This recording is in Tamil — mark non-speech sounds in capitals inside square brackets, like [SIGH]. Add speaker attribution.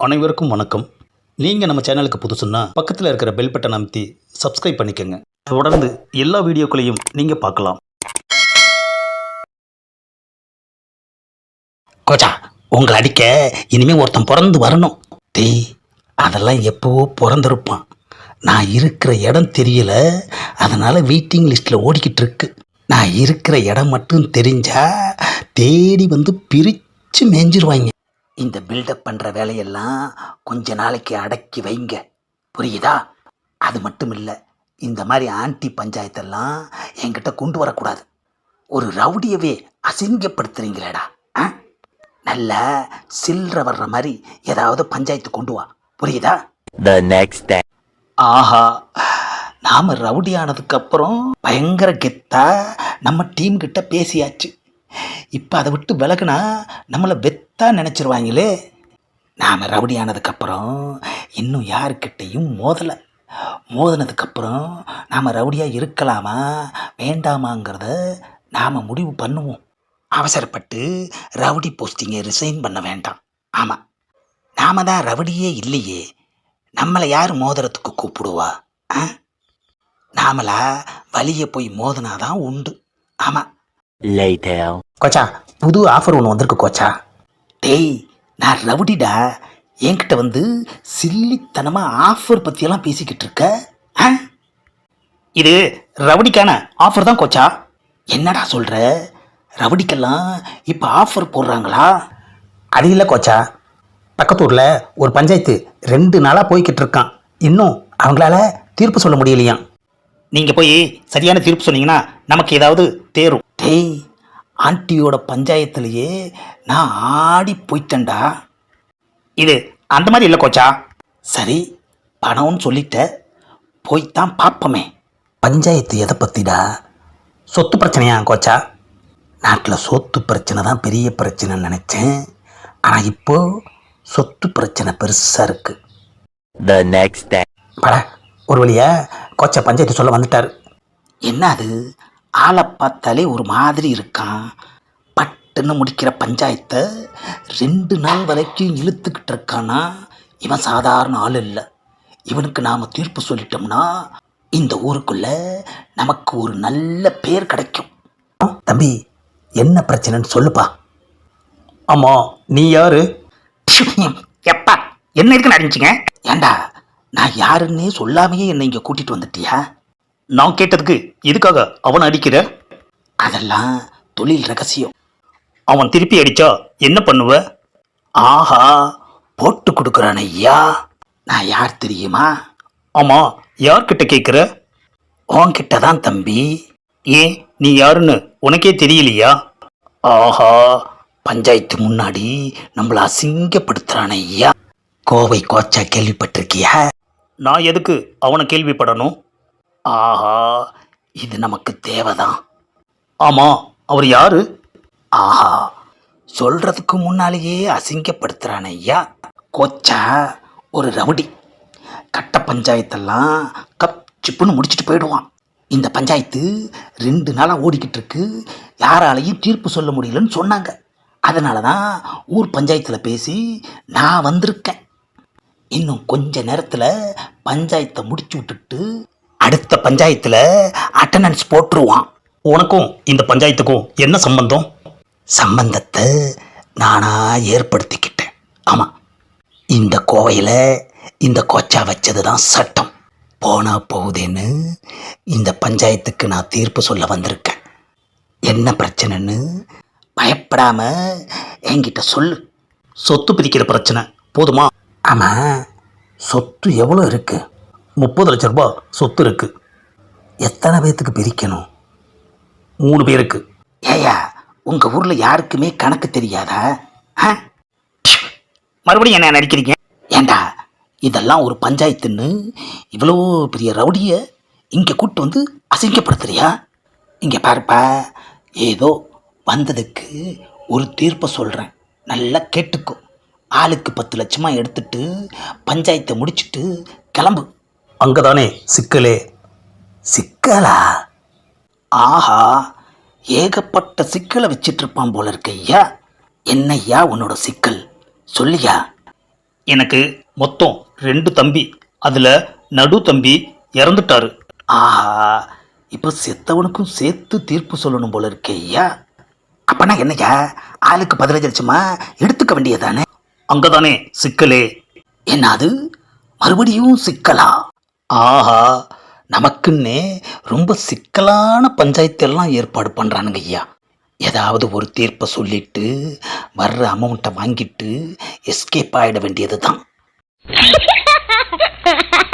Speaker 1: அனைவருக்கும் வணக்கம். நீங்கள் நம்ம சேனலுக்கு புதுசுன்னா பக்கத்தில் இருக்கிற பெல் பட்டன் அமைத்தி சப்ஸ்கிரைப் பண்ணிக்கோங்க. தொடர்ந்து எல்லா வீடியோக்களையும் நீங்கள் பார்க்கலாம். கோச்சா உங்களை அடிக்க இனிமேல் ஒருத்தன் பிறந்து வரணும். டேய் அதெல்லாம் எப்போவோ பிறந்திருப்பான். நான் இருக்கிற இடம் தெரியல. அதனால் வெயிட்டிங் லிஸ்ட்டில் ஓடிக்கிட்டு இருக்கு. நான் இருக்கிற இடம் மட்டும் தெரிஞ்சா தேடி வந்து பிரித்து மேஞ்சிருவாங்க. இந்த பில்டப் பண்ணுற வேலையெல்லாம் கொஞ்ச நாளைக்கு அடக்கி வைங்க. புரியுதா? அது மட்டும் இல்லை இந்த மாதிரி ஆன்டி பஞ்சாயத்தெல்லாம் என்கிட்ட கொண்டு வரக்கூடாது. ஒரு ரவுடியவே அசிங்கப்படுத்துறீங்களேடா ஆ? நல்லா சில்லற வர்ற மாதிரி ஏதாவது பஞ்சாயத்து கொண்டு வா. புரியுதா?
Speaker 2: The next day.
Speaker 1: ஆஹா நாம் ரவுடி ஆனதுக்கப்புறம் பயங்கர கெத்தா நம்ம டீம் கிட்ட பேசியாச்சு. இப்போ அதை விட்டு விலகுனா நம்மளை வெத்தா நினச்சிருவாங்களே. நாம் ரவுடி ஆனதுக்கப்புறம் இன்னும் யாருக்கிட்டையும் மோதலை. மோதினதுக்கப்புறம் நாம் ரவுடியாக இருக்கலாமா வேண்டாமாங்கிறத நாம் முடிவு பண்ணுவோம். அவசரப்பட்டு ரவுடி போஸ்டிங்கை ரிசைன் பண்ண வேண்டாம். ஆமாம் நாம தான் ரவுடியே இல்லையே. நம்மளை யார் மோதிரத்துக்கு கூப்பிடுவா? ஆ? நாமளா வழியை போய் மோதினாதான் உண்டு. ஆமாம்
Speaker 2: Later.
Speaker 1: கோச்சா புது ஆஃபர் ஒன்று வந்திருக்கு கோச்சா. டேய் நான் ரவுடிடா. என்கிட்ட வந்து சில்லித்தனமாக ஆஃபர் பற்றியெல்லாம் பேசிக்கிட்டு இருக்க ஆ? இது ரவுடிக்கான ஆஃபர் தான் கோச்சா. என்னடா சொல்கிற ரவுடிக்கெல்லாம் இப்போ ஆஃபர் போடுறாங்களா? அது இல்லை கோச்சா. பக்கத்தூரில் ஒரு பஞ்சாயத்து ரெண்டு நாளாக போய்கிட்டு இருக்கான் இன்னும் அவங்களால தீர்ப்பு சொல்ல முடியலையாம். நீங்கள் போய் சரியான தீர்ப்பு சொன்னீங்கன்னா நமக்கு ஏதாவது தேரும். டேய் ஆண்டியோட பஞ்சாயத்துலேயே நான் ஆடி போயிட்டேன்டா. இது அந்த மாதிரி இல்லை கோச்சா. சரி பணம்னு சொல்லிட்ட போய்த்தான் பார்ப்போமே. பஞ்சாயத்து எதை பற்றிடா சொத்து பிரச்சனையா கோச்சா? நாட்டில் சொத்து பிரச்சனை தான் பெரிய பிரச்சனைன்னு நினச்சேன். ஆனால் இப்போ சொத்து பிரச்சனை பெருசாக இருக்குது
Speaker 2: next day.
Speaker 1: பட ஒரு வழியா கோச்சா பஞ்சாயத்து சொல்ல வந்துட்டார். என்ன அது? ஆளை பார்த்தாலே ஒரு மாதிரி இருக்கான். பட்டுன்னு முடிக்கிற பஞ்சாயத்தை ரெண்டு நாள் வரைக்கும் இழுத்துக்கிட்டு இருக்கானா? இவன் சாதாரண ஆள் இல்லை. இவனுக்கு நாம் தீர்ப்பு சொல்லிட்டோம்னா இந்த ஊருக்குள்ள நமக்கு ஒரு நல்ல பேர் கிடைக்கும். தம்பி என்ன பிரச்சனைன்னு சொல்லுப்பா. ஆமாம் நீ யாரு? எப்பா என்ன இருக்குன்னு அறிஞ்சிங்க? ஏண்டா நான் யாருன்னே சொல்லாமையே என்னை இங்கே கூட்டிட்டு வந்துட்டியா? நான் கேட்டதுக்கு எதுக்காக அவனை அடிக்கிற? அதெல்லாம் தொழில் ரகசியம். அவன் திருப்பி அடிச்சா என்ன பண்ணுவ? ஆஹா போட்டு கொடுக்குறான் ஐயா. நான் யார் தெரியுமா? ஆமா யார்கிட்ட கேட்குற உன்கிட்ட தான் தம்பி. ஏன் நீ யாருன்னு உனக்கே தெரியலையா? ஆஹா பஞ்சாயத்து முன்னாடி நம்மளை அசிங்கப்படுத்துறான் ஐயா. கோவை கோச்சா கேள்விப்பட்டிருக்கியா? நான் எதுக்கு அவனை கேள்விப்படணும்? ஆஹா இது நமக்கு தேவைதான். ஆமா அவர் யாரு? ஆஹா சொல்றதுக்கு முன்னாலேயே அசிங்கப்படுத்துறான் ஐயா. கோச்சா ஒரு ரவுடி. கட்ட பஞ்சாயத்தெல்லாம் கப் சிப்புன்னு முடிச்சுட்டு போயிடுவான். இந்த பஞ்சாயத்து ரெண்டு நாளாக ஓடிக்கிட்டு இருக்கு. யாராலையும் தீர்ப்பு சொல்ல முடியலன்னு சொன்னாங்க. அதனால தான் ஊர் பஞ்சாயத்தில் பேசி நான் வந்திருக்கேன். இன்னும் கொஞ்ச நேரத்தில் பஞ்சாயத்தை முடிச்சு விட்டுட்டு அடுத்த பஞ்சாயத்தில் அட்டண்டன்ஸ் போட்டுருவான். உனக்கும் இந்த பஞ்சாயத்துக்கும் என்ன சம்பந்தம்? சம்பந்தத்தை நானாக ஏற்படுத்திக்கிட்டேன். ஆமாம் இந்த கோவையில் இந்த கோச்சா வச்சது தான் சட்டம். போனால் போகுதேன்னு இந்த பஞ்சாயத்துக்கு நான் தீர்ப்பு சொல்ல வந்திருக்கேன். என்ன பிரச்சனைன்னு பயப்படாமல் என்கிட்ட சொல்லு. சொத்து பிரிக்கிற பிரச்சனை போதுமா? ஆமாம் சொத்து எவ்வளோ இருக்குது முப்பது லட்ச ரூபாய் சொத்து இருக்கு. எத்தனை பேர்த்துக்கு பிரிக்கணும்? மூணு பேருக்கு. ஏயா உங்கள் ஊரில் யாருக்குமே கணக்கு தெரியாதா? ஆ? மறுபடியும் என்ன நடிக்கிறீங்க? ஏண்டா இதெல்லாம் ஒரு பஞ்சாயத்துன்னு இவ்வளோ பெரிய ரவுடியை இங்கே கூட்டு வந்து அசிங்கப்படுத்துறியா? இங்கே பாருப்பா ஏதோ வந்ததுக்கு ஒரு தீர்ப்பை சொல்கிறேன் நல்லா கேட்டுக்கோ. ஆளுக்கு பத்து லட்சமா எடுத்துட்டு பஞ்சாயத்தை முடிச்சிட்டு கிளம்பு. அங்கே தானே சிக்கலே. சிக்கலா? ஆஹா ஏகப்பட்ட சிக்கலை வச்சிட்டு இருப்பான் போல இருக்கு ஐயா. என்னய்யா உன்னோட சிக்கல்? சொல்லியா? எனக்கு மொத்தம் ரெண்டு தம்பி அதில் நடு தம்பி இறந்துட்டாரு. ஆஹா இப்போ செத்தவனுக்கும் சேர்த்து தீர்ப்பு சொல்லணும் போல இருக்கே ஐயா. அப்பனா என்னய்யா ஆளுக்கு பதினஞ்சு லட்சமா எடுத்துக்க வேண்டியதானே அங்கே தானே சிக்கலே. என்னது? மறுபடியும் சிக்கலா? ஆஹா நமக்குன்னே ரொம்ப சிக்கலான பஞ்சாயத்தெல்லாம் ஏற்பாடு பண்ணுறானுங்க ஐயா. ஏதாவது ஒரு தீர்ப்பை சொல்லிட்டு வர்ற அமௌண்ட்டை வாங்கிட்டு எஸ்கேப் ஆகிட வேண்டியது தான் [LAUGHS]